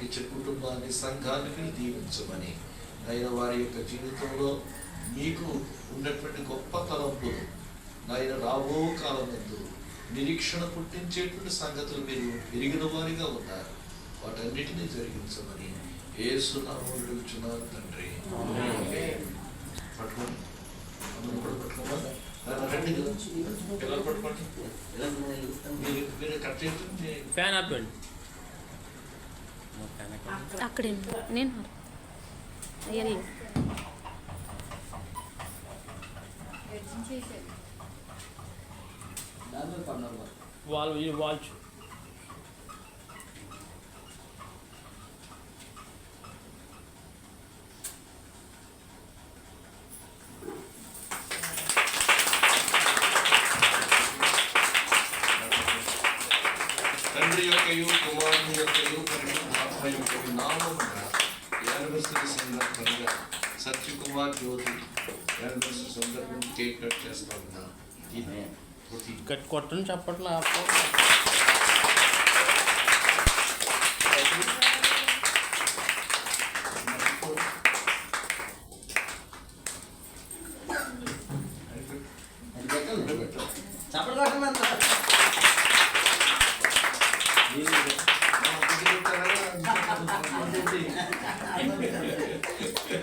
నడిపించే కుటుంబాన్ని సంఘాన్ని మీరు దీవించమని. నాయన వారి యొక్క జీవితంలో మీకు ఉన్నటువంటి గొప్ప తలంపులు నాయన రాబో కాలమందు నిరీక్షణ పుట్టించేటువంటి సంగతులు మీరు ఎరిగిన వారిగా ఉన్నారు. వాటన్నిటినీ జరిగించమని ఏసునామం అడుగుచున్నారు తండ్రి. పట్టుకోండి. అందరూ కూడా పట్టుకోమా రండి. పిల్లలు పట్టుకోండి. మీరు మీరు కట్ చేయండి. ఫ్యాన్ ఆపండి. అక్కడే నేను అయ్యాలి వాల్ ఈ యొక్కయు కుమారుని యొక్కయు పరిశుద్ధాత్మ యొక్క నామమున యానివర్సరీ సందర్భంగా సత్యకుమార్ జ్యోతి యానివర్సరీ సందర్భం కేక్ కట్ చేస్తా ఉన్నా. గట్టి కొట్టని చెప్పట్లా ఆపు.